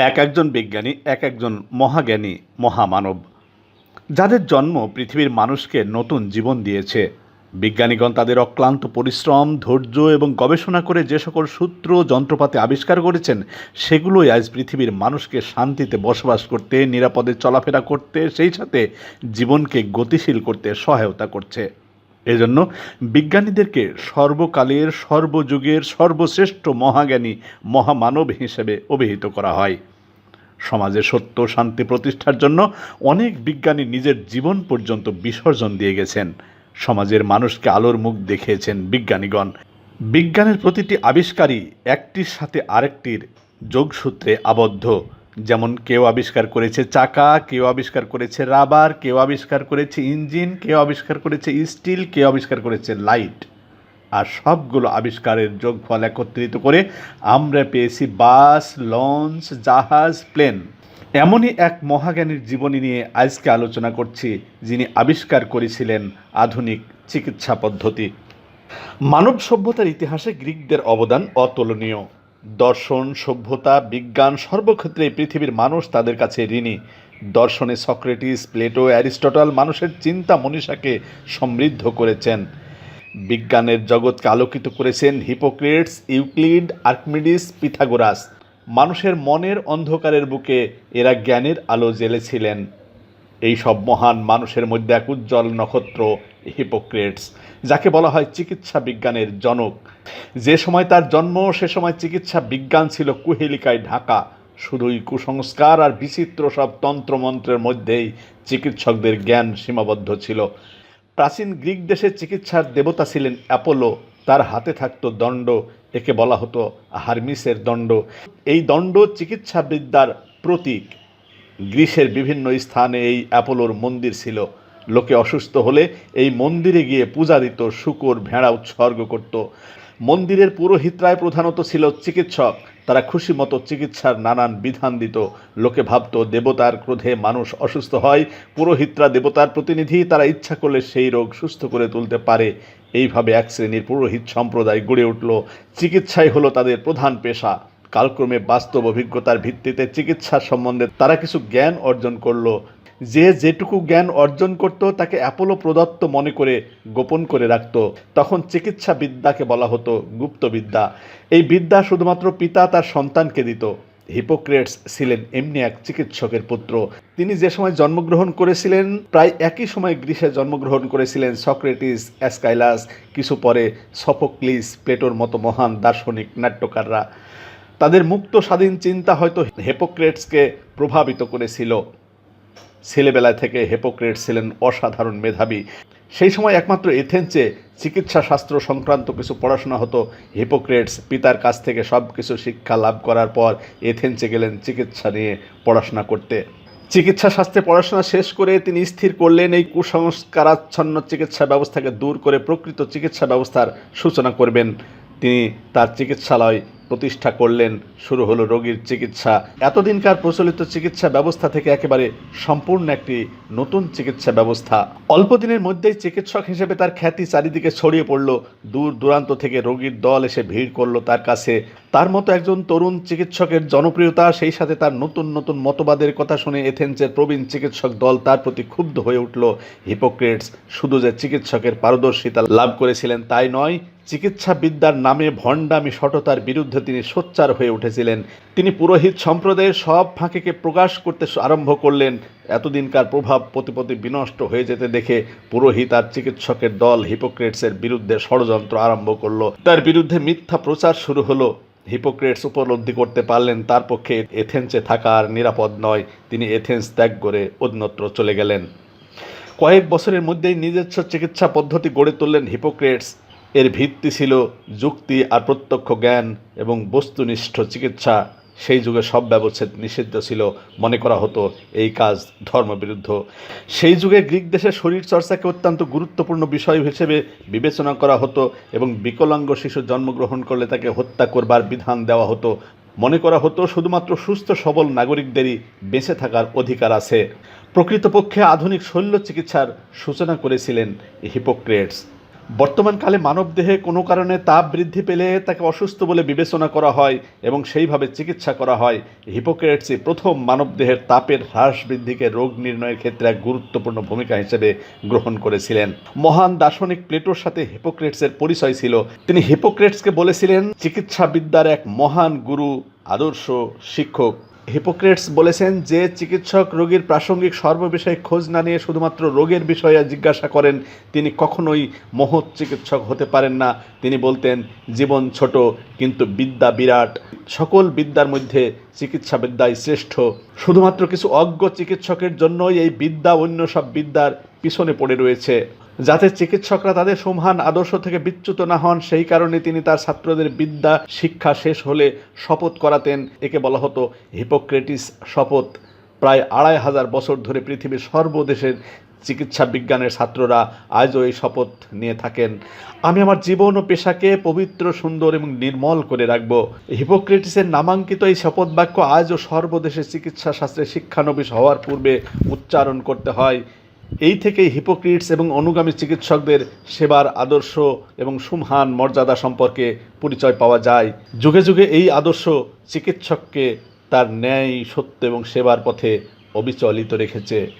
এক একজন বিজ্ঞানী, এক একজন মহাজ্ঞানী, মহামানব। যাদের জন্ম পৃথিবীর মানুষকে নতুন জীবন দিয়েছে, বিজ্ঞানীগণ তাদের অক্লান্ত পরিশ্রম, ধৈর্য এবং গবেষণা করে যে সকল সূত্র যন্ত্রপাতি আবিষ্কার করেছেন, সেগুলোই আজ পৃথিবীর মানুষকে শান্তিতে বসবাস করতে, নিরাপদে চলাফেরা করতে, সেই সাথে জীবনকে গতিশীল করতে সহায়তা করছে। এজন্য বিজ্ঞানীদেরকে সর্বকালের, সর্বযুগের সর্বশ্রেষ্ঠ মহাজ্ঞানী মহামানব হিসেবে অভিহিত করা হয়। সমাজে সত্য, শান্তি প্রতিষ্ঠার জন্য অনেক বিজ্ঞানী নিজের জীবন পর্যন্ত বিসর্জন দিয়ে গেছেন। সমাজের মানুষকে আলোর মুখ দেখিয়েছেন বিজ্ঞানীগণ। বিজ্ঞানের প্রতিটি আবিষ্কারই একটির সাথে আরেকটির যোগসূত্রে আবদ্ধ। যেমন কেউ আবিষ্কার করেছে চাকা, কেউ আবিষ্কার করেছে রাবার, কেউ আবিষ্কার করেছে ইঞ্জিন, কেউ আবিষ্কার করেছে স্টিল, কেউ আবিষ্কার করেছে লাইট। আর সবগুলো আবিষ্কারের যোগফল একত্রিত করে আমরা পেয়েছি বাস, লঞ্চ, জাহাজ, প্লেন। এমনই এক মহাজ্ঞানীর জীবনী নিয়ে আজকে আলোচনা করছি, যিনি আবিষ্কার করেছিলেন আধুনিক চিকিৎসা পদ্ধতি। মানব সভ্যতার ইতিহাসে গ্রিকদের অবদান অতুলনীয়। দর্শন, সভ্যতা, বিজ্ঞান, সর্বক্ষেত্রে পৃথিবীর মানুষ তাদের কাছে ঋণী। দর্শনে সক্রেটিস, প্লেটো, অ্যারিস্টটল মানুষের চিন্তা মনীষাকে সমৃদ্ধ করেছেন। বিজ্ঞানের জগৎকে আলোকিত করেছেন হিপোক্রেটস, ইউক্লিড, আর্কিমিডিস, পিথাগোরাস। মানুষের মনের অন্ধকারের বুকে এরা জ্ঞানের আলো জ্বেলেছিলেন। এই সব মহান মানুষের মধ্যে এক উজ্জ্বল নক্ষত্র, হিপোক্রেটস, যাকে বলা হয় চিকিৎসা বিজ্ঞানের জনক। যে সময় তার জন্ম, সে সময় চিকিৎসা বিজ্ঞান ছিল কুহেলিকায় ঢাকা। শুধুই কুসংস্কার আর বিচিত্র সব তন্ত্রমন্ত্রের মধ্যেই চিকিৎসকদের জ্ঞান সীমাবদ্ধ ছিল। প্রাচীন গ্রিক দেশে চিকিৎসার দেবতা ছিলেন অ্যাপোলো। তার হাতে থাকতো দণ্ড, একে বলা হতো হারমিসের দণ্ড। এই দণ্ড চিকিৎসাবিদ্যার প্রতীক। গ্রীসের বিভিন্ন স্থানে এই অ্যাপোলোর মন্দির ছিল। লোকে অসুস্থ হলে এই মন্দিরে গিয়ে পূজা দিত, শুকর, ভেড়া উৎসর্গ করত। মন্দিরের পুরোহিতরায় প্রধানত ছিল চিকিৎসক। তারা খুশি মতো চিকিৎসার নানান বিধান দিত। লোকে ভাবত, দেবতার ক্রোধে মানুষ অসুস্থ হয়, পুরোহিতরা দেবতার প্রতিনিধি, তারা ইচ্ছা করলে সেই রোগ সুস্থ করে তুলতে পারে। এইভাবে এক শ্রেণির পুরোহিত সম্প্রদায় গড়ে উঠল। চিকিৎসাই হলো তাদের প্রধান পেশা। কালক্রমে বাস্তব অভিজ্ঞতার ভিত্তিতে চিকিৎসা সম্বন্ধে তারা কিছু জ্ঞান অর্জন করল। যে যেটুকু জ্ঞান অর্জন করত, তাকে অ্যাপোলো প্রদত্ত মনে করে গোপন করে রাখত। তখন চিকিৎসা বিদ্যাকে বলা হতো গুপ্তবিদ্যা এই বিদ্যা শুধুমাত্র পিতা তার সন্তানকে দিত। হিপোক্রেটস ছিলেন এমনি এক চিকিৎসকের পুত্র। তিনি যে সময় জন্মগ্রহণ করেছিলেন, প্রায় একই সময় গ্রীষে জন্মগ্রহণ করেছিলেন সক্রেটিস অ্যাসকাইলাস। কিছু পরে সফোক্লিস, প্লেটোর মতো মহান দার্শনিক নাট্যকাররা। তাদের মুক্ত স্বাধীন চিন্তা হয়তো হেপোক্রেটসকে প্রভাবিত করেছিল। ছেলেবেলায় থেকে হেপোক্রেট ছিলেন অসাধারণ মেধাবী। সেই সময় একমাত্র এথেন্সে চিকিৎসা শাস্ত্র সংক্রান্ত কিছু পড়াশোনা হতো। হিপোক্রেটস পিতার কাছ থেকে সব কিছু শিক্ষা লাভ করার পর এথেন্সে গেলেন চিকিৎসা নিয়ে পড়াশোনা করতে। চিকিৎসা শাস্ত্রে পড়াশোনা শেষ করে তিনি স্থির করলেন এই কুসংস্কারাচ্ছন্ন চিকিৎসা ব্যবস্থাকে দূর করে প্রকৃত চিকিৎসা ব্যবস্থার সূচনা করবেন। তিনি তার চিকিৎসালয় প্রতিষ্ঠা করলেন শুরু হলো রোগীর চিকিৎসা। এতদিনকার প্রচলিত চিকিৎসা ব্যবস্থা থেকে একেবারে সম্পূর্ণ একটি নতুন চিকিৎসা ব্যবস্থা। অল্প দিনের মধ্যেই চিকিৎসক হিসেবে তার খ্যাতি চারিদিকে ছড়িয়ে পড়ল। দূর দূরান্ত থেকে রোগীর দল এসে ভিড় করল তার কাছে। তার মতো একজন তরুণ চিকিৎসকের জনপ্রিয়তা, সেই সাথে তার নতুন নতুন মতবাদের কথা শুনে এথেন্সের প্রবীণ চিকিৎসক দল তার প্রতি ক্ষুব্ধ হয়ে উঠল। হিপোক্রেটস, শুধু যে চিকিৎসকের পারদর্শিতা লাভ করেছিলেন তাই নয় চিকিৎসা বিদ্যার নামে ভণ্ডামি সটতার বিরুদ্ধে তিনি সোচ্চার হয়ে উঠেছিলেন। তিনি পুরোহিত সম্প্রদায়ের সব ফাঁকিকে প্রকাশ করতে আরম্ভ করলেন। এতদিনকার প্রভাব প্রতিপতি বিনষ্ট হয়ে যেতে দেখে পুরোহিত আর চিকিৎসকের দল হিপোক্রেটসের বিরুদ্ধে ষড়যন্ত্র আরম্ভ করল। তার বিরুদ্ধে মিথ্যা প্রচার শুরু হলো। হিপোক্রেটস উপলব্ধি করতে পারলেন, তার পক্ষে এথেন্সে থাকা আর নিরাপদ নয়। তিনি এথেন্স ত্যাগ করে অন্যত্র চলে গেলেন। কয়েক বছরের মধ্যেই নিজস্ব চিকিৎসা পদ্ধতি গড়ে তুললেন হিপোক্রেটস। এর ভিত্তি ছিল যুক্তি আর প্রত্যক্ষ জ্ঞান এবং বস্তুনিষ্ঠ চিকিৎসা। সেই যুগে সব ব্যবচ্ছেদ নিষিদ্ধ ছিল, মনে করা হতো এই কাজ ধর্মবিরুদ্ধ। সেই যুগে গ্রিক দেশে শরীর চর্চাকে অত্যন্ত গুরুত্বপূর্ণ বিষয় হিসেবে বিবেচনা করা হতো এবং বিকলাঙ্গ শিশু জন্মগ্রহণ করলে তাকে হত্যা করবার বিধান দেওয়া হতো। মনে করা হতো শুধুমাত্র সুস্থ, সবল নাগরিকদেরই বেঁচে থাকার অধিকার আছে। প্রকৃতপক্ষে আধুনিক শল্য চিকিৎসার সূচনা করেছিলেন হিপোক্রেটস। বর্তমানকালে মানবদেহে কোনো কারণে তাপ বৃদ্ধি পেলে তাকে অসুস্থ বলে বিবেচনা করা হয় এবং সেইভাবে চিকিৎসা করা হয়। হিপোক্রেটসই প্রথম মানবদেহের তাপের হ্রাস বৃদ্ধিকে রোগ নির্ণয়ের ক্ষেত্রে এক গুরুত্বপূর্ণ ভূমিকা হিসেবে গ্রহণ করেছিলেন। মহান দার্শনিক প্লেটোর সাথে হিপোক্রেটসের পরিচয় ছিল। তিনি হিপোক্রেটসকে বলেছিলেন, চিকিৎসাবিদ্যার এক মহান গুরু, আদর্শ শিক্ষক হিপোক্রেটস বলেছেন যে চিকিৎসক রোগীর প্রাসঙ্গিক সর্ববিষয়ে খোঁজ না নিয়ে শুধুমাত্র রোগের বিষয়ে জিজ্ঞাসা করেন, তিনি কখনোই মহৎ চিকিৎসক হতে পারেন না। তিনি বলতেন, জীবন ছোট, কিন্তু বিদ্যা বিরাট। সকল বিদ্যার মধ্যে চিকিৎসা বিদ্যাই শ্রেষ্ঠ। শুধুমাত্র কিছু অজ্ঞ চিকিৎসকের জন্যই এই বিদ্যা অন্য সব বিদ্যার পিছনে পড়ে রয়েছে। যাতে চিকিৎসকরা তাদের সমহান আদর্শ থেকে বিচ্যুত না হন, সেই কারণে তিনি তার ছাত্রদের বিদ্যা, শিক্ষা শেষ হলে শপথ করাতেন। একে বলা হতো হিপোক্রেটিস শপথ। প্রায় আড়াই হাজার বছর ধরে পৃথিবীর সর্বদেশের চিকিৎসা বিজ্ঞানের ছাত্ররা আজও এই শপথ নিয়ে থাকেন। আমি আমার জীবন ও পেশাকে পবিত্র, সুন্দর এবং নির্মল করে রাখব। হিপোক্রেটিসের নামাঙ্কিত এই শপথ বাক্য আজও সর্বদেশে চিকিৎসা শাস্ত্রে শিক্ষানবিশ হওয়ার পূর্বে উচ্চারণ করতে হয়। এই থেকেই হিপোক্রিটস এবং অনুগামী চিকিৎসকদের সেবার আদর্শ এবং সুমহান মর্যাদা সম্পর্কে পরিচয় পাওয়া যায়। যুগে যুগে এই আদর্শ চিকিৎসককে তার ন্যায়, সত্য এবং সেবার পথে অবিচলিত রেখেছে।